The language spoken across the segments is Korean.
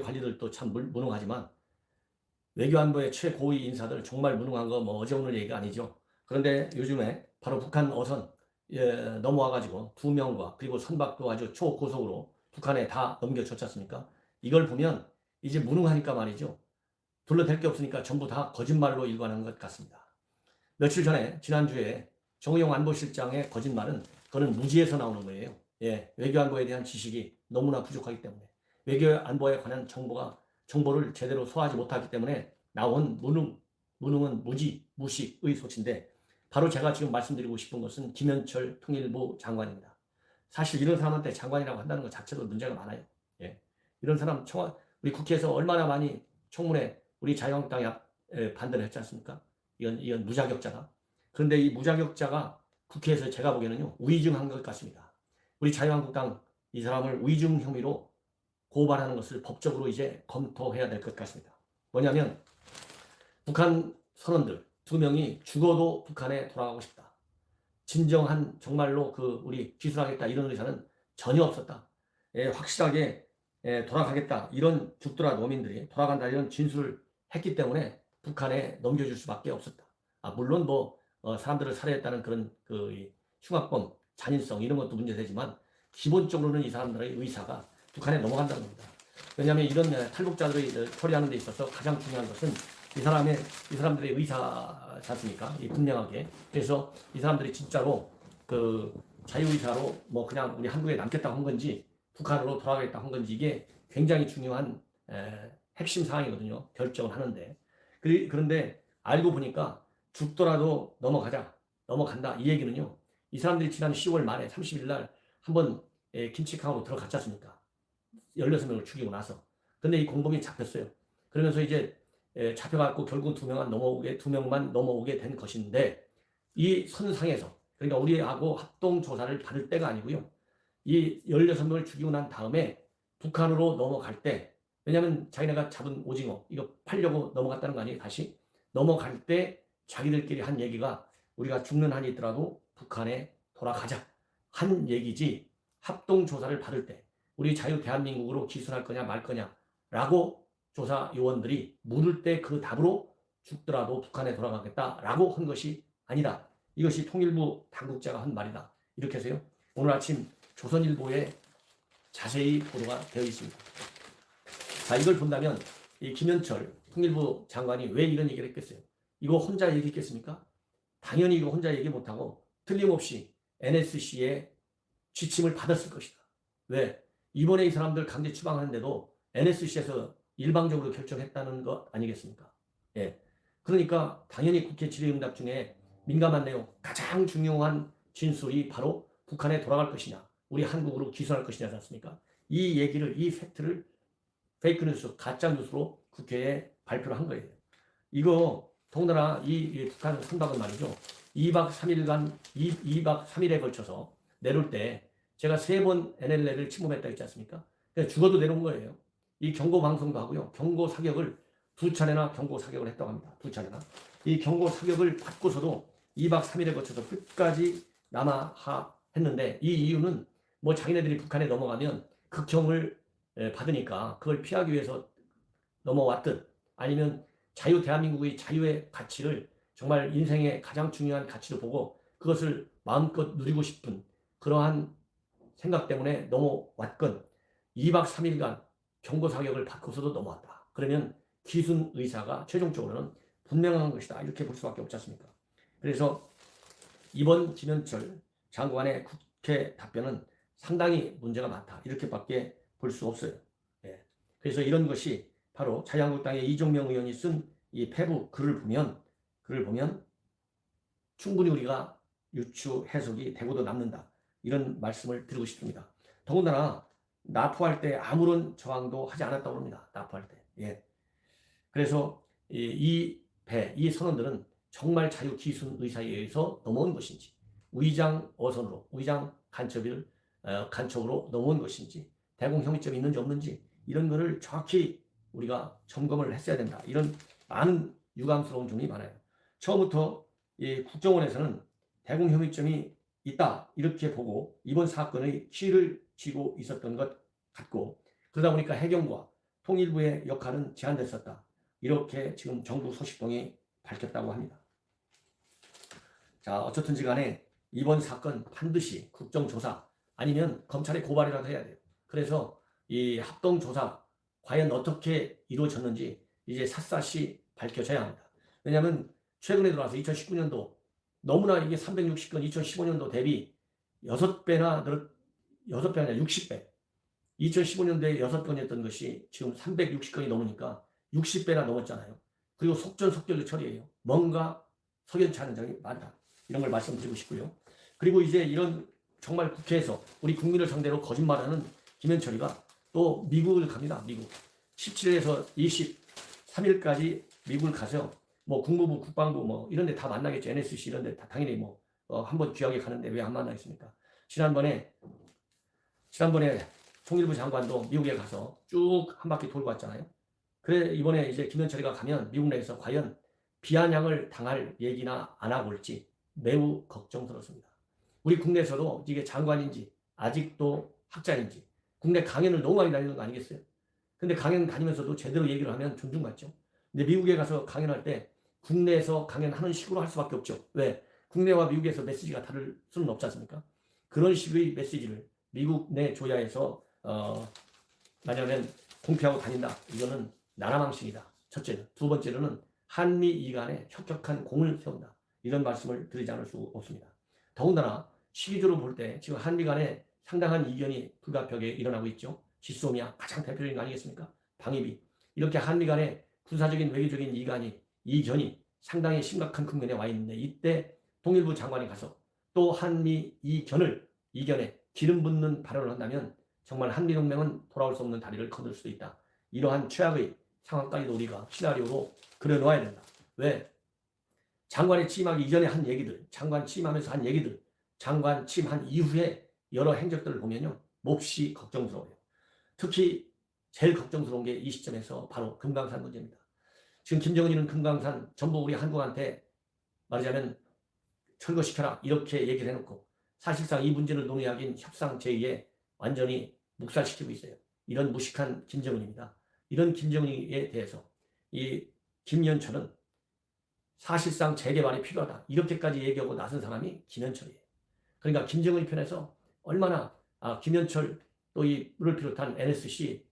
관리들도 참 물- 무능하지만 외교안보의 최고위 인사들 정말 무능한 거 뭐 어제 오늘 얘기가 아니죠. 그런데 요즘에 바로 북한 어선 예, 넘어와가지고 두 명과 그리고 선박도 아주 초고속으로 북한에 다 넘겨줬지 않습니까? 이걸 보면 이제 무능하니까 말이죠. 둘러댈 게 없으니까 전부 다 거짓말로 일관한 것 같습니다. 며칠 전에 지난주에 정의용 안보실장의 거짓말은 그거는 무지에서 나오는 거예요. 예, 외교안보에 대한 지식이 너무나 부족하기 때문에 외교 안보에 관한 정보가 정보를 제대로 소화하지 못하기 때문에 나온 무능, 무능은 무지, 무식의 소치인데 바로 제가 지금 말씀드리고 싶은 것은 김현철 통일부 장관입니다. 사실 이런 사람한테 장관이라고 한다는 것 자체도 문제가 많아요. 예. 이런 사람 청와 우리 국회에서 얼마나 많이 청문회 우리 자유한국당이 앞- 에, 반대를 했지 않습니까? 이건 이건 무자격자다. 그런데 이 무자격자가 국회에서 제가 보기에는요 위증한 것 같습니다. 우리 자유한국당 이 사람을 위증 혐의로 고발하는 것을 법적으로 이제 검토해야 될 것 같습니다. 뭐냐면 북한 선원들 두 명이 죽어도 북한에 돌아가고 싶다. 진정한 정말로 그 우리 기술하겠다 이런 의사는 전혀 없었다. 예, 확실하게 예, 돌아가겠다 이런 죽더라 노민들이 돌아간다 이런 진술을 했기 때문에 북한에 넘겨줄 수밖에 없었다. 아, 물론 뭐 어, 사람들을 살해했다는 그런 그 이, 흉악범 잔인성 이런 것도 문제되지만 기본적으로는 이 사람들의 의사가 북한에 넘어간다는 겁니다. 왜냐하면 이런 어, 탈북자들이 어, 처리하는 데 있어서 가장 중요한 것은 이 사람의 이 사람들의 의사지 않습니까? 이 분명하게 그래서 이 사람들이 진짜로 그 자유의사로 뭐 그냥 우리 한국에 남겠다고 한 건지 북한으로 돌아가겠다고 한 건지 이게 굉장히 중요한 에, 핵심 사항이거든요. 결정을 하는데 그리- 그런데 알고 보니까 죽더라도 넘어가자 넘어간다 이 얘기는요. 이 사람들이 지난 10월 말에 30일 날 한번 에, 김치강으로 들어갔지 않습니까? 16명을 죽이고 나서 근데 이 공범이 잡혔어요. 그러면서 이제 에, 잡혀갖고 결국 두 명만 넘어오게 두 명만 넘어오게 된 것인데 이 선상에서 그러니까 우리하고 합동 조사를 받을 때가 아니고요. 이 16명을 죽이고 난 다음에 북한으로 넘어갈 때 왜냐하면 자기네가 잡은 오징어 이거 팔려고 넘어갔다는 거 아니에요 다시 넘어갈 때 자기들끼리 한 얘기가 우리가 죽는 한이 있더라도 북한에 돌아가자 한 얘기지 합동 조사를 받을 때 우리 자유 대한민국으로 기순할 거냐 말 거냐라고 조사 요원들이 물을 때 그 답으로 죽더라도 북한에 돌아가겠다라고 한 것이 아니다. 이것이 통일부 당국자가 한 말이다. 이렇게 해서요. 오늘 아침 조선일보에 자세히 보도가 되어 있습니다. 자, 이걸 본다면 이 김현철 통일부 장관이 왜 이런 얘기를 했겠어요? 이거 혼자 얘기했겠습니까? 당연히 이거 혼자 얘기 못하고 틀림없이 NSC의 지침을 받았을 것이다. 왜? 이번에 이 사람들 강제 추방하는데도 NSC에서 일방적으로 결정했다는 것 아니겠습니까? 예. 그러니까 당연히 국회 질의응답 중에 민감한 내용, 가장 중요한 진술이 바로 북한에 돌아갈 것이냐, 우리 한국으로 기소할 것이냐지 않습니까? 이 얘기를, 이 팩트를 페이크뉴스, 가짜뉴스로 국회에 발표를 한 거예요. 이거 더군다나 이, 이 북한 선박은 말이죠. 2박 3일간, 2, 박 3일에 걸쳐서 내려올 때 제가 세 번 NLL을 침범했다 했지 않습니까? 그래서 죽어도 내려온 거예요. 이 경고 방송도 하고요. 경고 사격을 두 차례나 경고 사격을 했다고 합니다. 두 차례나. 이 경고 사격을 받고서도 2박 3일에 거쳐서 끝까지 남아하 했는데 이 이유는 뭐 자기네들이 북한에 넘어가면 극형을 에, 받으니까 그걸 피하기 위해서 넘어왔듯 아니면 자유 대한민국의 자유의 가치를 정말 인생의 가장 중요한 가치로 보고 그것을 마음껏 누리고 싶은 그러한 생각 때문에 넘어왔건 2박 3일간 경고 사격을 받고서도 넘어왔다. 그러면 기순 의사가 최종적으로는 분명한 것이다. 이렇게 볼 수밖에 없지 않습니까? 그래서 이번 김현철 장관의 국회 답변은 상당히 문제가 많다. 이렇게밖에 볼 수 없어요. 예. 그래서 이런 것이 바로 자유한국당의 이종명 의원이 쓴 이 패부 글을 보면 글을 보면 충분히 우리가 유추 해석이 되고도 남는다. 이런 말씀을 드리고 싶습니다. 더군다나 납포할 때 아무런 저항도 하지 않았다고 합니다. 납포할 때. 예. 그래서 이 배, 이 선원들은 정말 자유 기순 의사에 의해서 넘어온 것인지, 위장 어선으로, 위장 간첩을 어, 간첩으로 넘어온 것인지, 대공 혐의점이 있는지 없는지 이런 거를 정확히 우리가 점검을 했어야 된다. 이런 많은 유감스러운 점이 많아요. 처음부터 이 국정원에서는 대공 혐의점이 있다 이렇게 보고 이번 사건의 키를 쥐고 있었던 것 같고 그러다 보니까 해경과 통일부의 역할은 제한됐었다. 이렇게 지금 정부 소식통이 밝혔다고 합니다. 자, 어쨌든지 간에 이번 사건 반드시 국정조사 아니면 검찰의 고발이라도 해야 돼요. 그래서 이 합동조사 과연 어떻게 이루어졌는지 이제 샅샅이 밝혀져야 합니다. 왜냐하면 최근에 들어와서 2019년도 너무나 이게 360건 2015년도 대비 6배나 늘 6배 아니라 60배. 2015년도에 6건이었던 것이 지금 360건이 넘으니까 60배나 넘었잖아요. 그리고 속전속결로 처리해요. 뭔가 석연치 않은 점이 많다. 이런 걸 말씀드리고 싶고요. 그리고 이제 이런 정말 국회에서 우리 국민을 상대로 거짓말하는 김현철이가 또 미국을 갑니다. 미국. 17일에서 23일까지 미국을 가서 뭐 국무부, 국방부 뭐 이런 데 다 만나겠죠. NSC 이런 데 다 당연히 뭐 어, 한번 귀하게 가는데 왜 안 만나겠습니까? 지난번에 지난번에 통일부 장관도 미국에 가서 쭉 한 바퀴 돌고 왔잖아요. 그래 이번에 이제 김현철이가 가면 미국 내에서 과연 비아냥을 당할 얘기나 안 하고 올지 매우 걱정스럽습니다. 우리 국내에서도 이게 장관인지 아직도 학자인지 국내 강연을 너무 많이 다니는 거 아니겠어요? 근데 강연 다니면서도 제대로 얘기를 하면 존중받죠. 근데 미국에 가서 강연할 때 국내에서 강연하는 식으로 할 수밖에 없죠. 왜? 국내와 미국에서 메시지가 다를 수는 없지 않습니까? 그런 식의 메시지를 미국 내 조야에서 어, 만약에 공표하고 다닌다. 이거는 나라 망신이다. 첫째는. 두 번째로는 한미 이간에 혁혁한 공을 세운다. 이런 말씀을 드리지 않을 수 없습니다. 더군다나 시기적으로 볼 때 지금 한미 간에 상당한 이견이 불가피하게 일어나고 있죠. 지소미아 가장 대표적인 거 아니겠습니까? 방위비. 이렇게 한미 간에 군사적인 외교적인 이간이 이견이 상당히 심각한 국면에 와 있는데 이때 통일부 장관이 가서 또 한미 이견을 이견에 기름 붓는 발언을 한다면 정말 한미동맹은 돌아올 수 없는 다리를 거둘 수도 있다. 이러한 최악의 상황까지도 우리가 시나리오로 그려놓아야 된다. 왜? 장관이 취임하기 이전에 한 얘기들, 장관 취임하면서 한 얘기들, 장관 취임한 이후에 여러 행적들을 보면요. 몹시 걱정스러워요. 특히 제일 걱정스러운 게 이 시점에서 바로 금강산 문제입니다. 지금 김정은이는 금강산 전부 우리 한국한테 말하자면 철거시켜라 이렇게 얘기를 해놓고 사실상 이 문제를 논의하긴 협상 제2에 완전히 묵살시키고 있어요. 이런 무식한 김정은입니다. 이런 김정은에 대해서 이 김연철은 사실상 재개발이 필요하다. 이렇게까지 얘기하고 나선 사람이 김현철이에요. 그러니까 김정은 편에서 얼마나 아, 김현철 또 이를 비롯한 NSC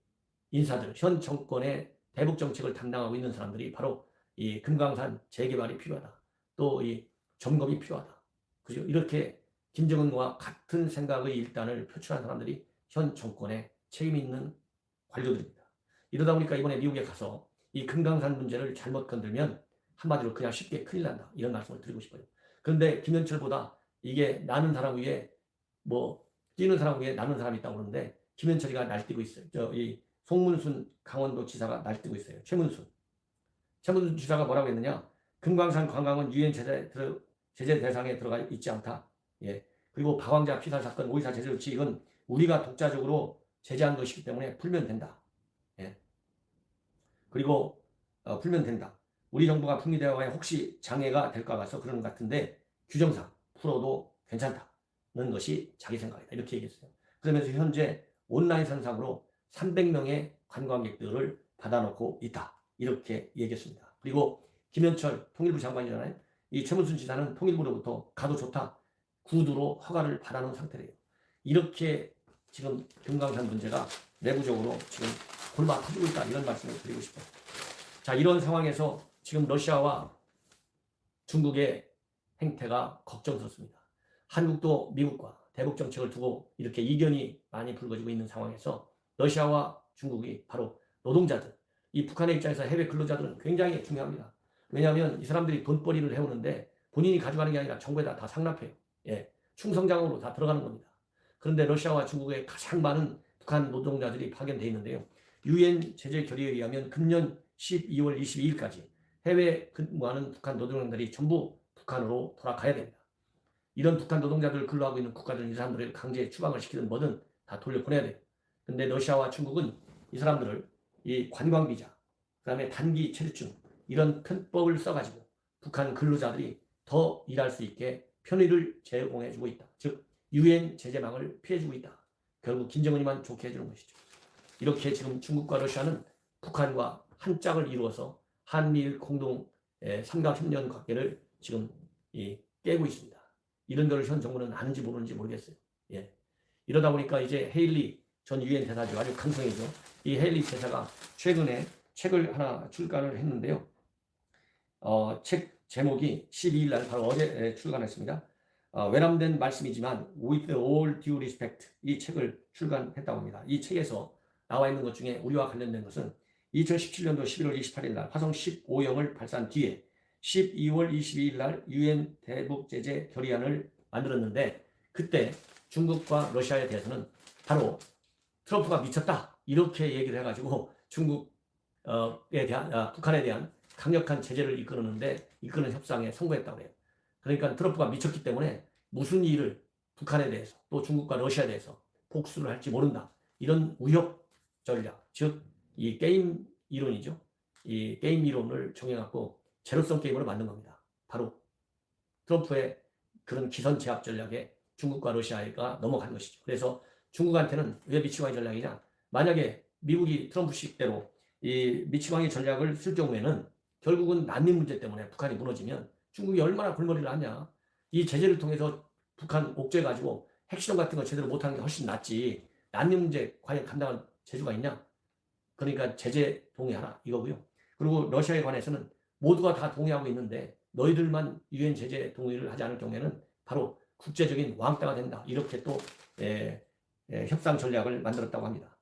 인사들, 현 정권의 대북 정책을 담당하고 있는 사람들이 바로 이 금강산 재개발이 필요하다. 또 이 점검이 필요하다. 그죠? 이렇게 김정은과 같은 생각의 일단을 표출한 사람들이 현 정권에 책임 있는 관료들입니다. 이러다 보니까 이번에 미국에 가서 이 금강산 문제를 잘못 건들면 한마디로 그냥 쉽게 큰일 난다. 이런 말씀을 드리고 싶어요. 그런데 김현철보다 이게 나는 사람 위에 뭐 뛰는 사람 위에 나는 사람이 있다고 그러는데 김현철이가 날뛰고 있어요. 저 이 송문순 강원도 지사가 날뛰고 있어요. 최문순. 최문순 지사가 뭐라고 했느냐? 금강산 관광은 유엔 제재, 제재 대상에 들어가 있지 않다. 예. 그리고 박왕자 피살 사건, 오이사 제재 조치 이건 우리가 독자적으로 제재한 것이기 때문에 풀면 된다. 예. 그리고 어, 풀면 된다. 우리 정부가 북미대화에 혹시 장애가 될까 봐서 그런 것 같은데 규정상 풀어도 괜찮다는 것이 자기 생각이다. 이렇게 얘기했어요. 그러면서 현재 온라인 선상으로 300명의 관광객들을 받아놓고 있다. 이렇게 얘기했습니다. 그리고 김현철 통일부 장관이잖아요. 이 최문순 지사는 통일부로부터 가도 좋다. 구두로 허가를 받아놓은 상태래요. 이렇게 지금 금강산 문제가 내부적으로 지금 골마 터지고 있다. 이런 말씀을 드리고 싶어요. 자, 이런 상황에서 지금 러시아와 중국의 행태가 걱정스럽습니다. 한국도 미국과 대북 정책을 두고 이렇게 이견이 많이 불거지고 있는 상황에서 러시아와 중국이 바로 노동자들, 이 북한의 입장에서 해외 근로자들은 굉장히 중요합니다. 왜냐하면 이 사람들이 돈벌이를 해오는데 본인이 가져가는 게 아니라 정부에다 다 상납해요. 예, 충성장으로 다 들어가는 겁니다. 그런데 러시아와 중국에 가장 많은 북한 노동자들이 파견되어 있는데요. 유엔 제재 결의에 의하면 금년 12월 22일까지 해외 근무하는 북한 노동자들이 전부 북한으로 돌아가야 됩니다. 이런 북한 노동자들 근로하고 있는 국가들은 이 사람들을 강제 추방을 시키든 뭐든 다 돌려보내야 돼요. 근데 러시아와 중국은 이 사람들을 이 관광 비자, 그 다음에 단기 체류증 이런 편법을 써가지고 북한 근로자들이 더 일할 수 있게 편의를 제공해주고 있다. 즉 유엔 제재망을 피해주고 있다. 결국 김정은이만 좋게 해주는 것이죠. 이렇게 지금 중국과 러시아는 북한과 한 짝을 이루어서 한미일 공동 예, 삼각협력 관계를 지금 이 깨고 있습니다. 이런 거를 현 정부는 아는지 모르는지 모르겠어요. 예. 이러다 보니까 이제 헤일리 전 유엔 대사죠. 아주 강성이죠. 이 헤일리 대사가 최근에 책을 하나 출간을 했는데요. 어, 책 제목이 12일 날 바로 어제 에, 출간했습니다. 어, 외람된 말씀이지만 With all due respect 이 책을 출간했다고 합니다. 이 책에서 나와 있는 것 중에 우리와 관련된 것은 2017년도 11월 28일 날 화성 15형을 발사한 뒤에 12월 22일 날 유엔 대북 제재 결의안을 만들었는데 그때 중국과 러시아에 대해서는 바로 트럼프가 미쳤다 이렇게 얘기를 해가지고 중국에 대한 아, 북한에 대한 강력한 제재를 이끌었는데 이끄는 협상에 성공했다고 해요. 그러니까 트럼프가 미쳤기 때문에 무슨 일을 북한에 대해서 또 중국과 러시아에 대해서 복수를 할지 모른다. 이런 우협 전략, 즉 이 게임 이론이죠. 이 게임 이론을 정해갖고 제로성 게임으로 만든 겁니다. 바로 트럼프의 그런 기선 제압 전략에 중국과 러시아가 넘어간 것이죠. 그래서 중국한테는 왜 미치광이 전략이냐? 만약에 미국이 트럼프식대로 이 미치광이 전략을 쓸 경우에는 결국은 난민 문제 때문에 북한이 무너지면 중국이 얼마나 골머리를 하냐. 이 제재를 통해서 북한 옥죄 가지고 핵실험 같은 거 제대로 못하는 게 훨씬 낫지. 난민 문제 과연 감당할 재주가 있냐? 그러니까 제재 동의하라 이거고요. 그리고 러시아에 관해서는 모두가 다 동의하고 있는데 너희들만 유엔 제재 동의를 하지 않을 경우에는 바로 국제적인 왕따가 된다. 이렇게 또 에, 에, 협상 전략을 만들었다고 합니다.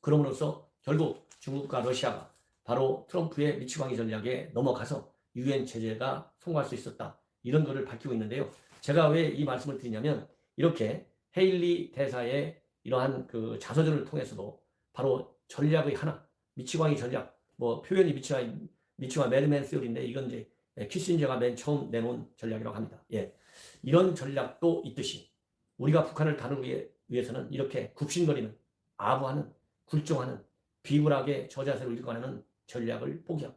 그럼으로써 결국 중국과 러시아가 바로 트럼프의 미치광이 전략에 넘어가서 유엔 제재가 통과할 수 있었다. 이런 것을 밝히고 있는데요. 제가 왜 이 말씀을 드리냐면 이렇게 헤일리 대사의 이러한 그 자서전을 통해서도 바로 전략의 하나, 미치광이 전략, 뭐 표현이 미치광이 미치와 매드맨 스요리인데 이건 이제 키신저가 맨 처음 내놓은 전략이라고 합니다. 예. 이런 전략도 있듯이 우리가 북한을 다루기 위해서는 이렇게 굽신거리는 아부하는 굴종하는 비굴하게 저자세로 일관하는 전략을 포기하고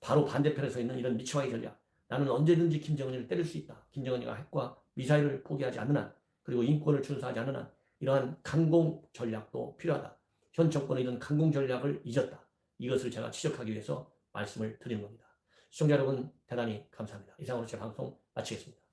바로 반대편에 서 있는 이런 미치광이 전략 나는 언제든지 김정은을 때릴 수 있다. 김정은이가 핵과 미사일을 포기하지 않는 한 그리고 인권을 준수하지 않는 한 이러한 강공 전략도 필요하다. 현 정권의 이런 강공 전략을 잊었다. 이것을 제가 지적하기 위해서 말씀을 드리는 겁니다. 시청자 여러분 대단히 감사합니다. 이상으로 제 방송 마치겠습니다.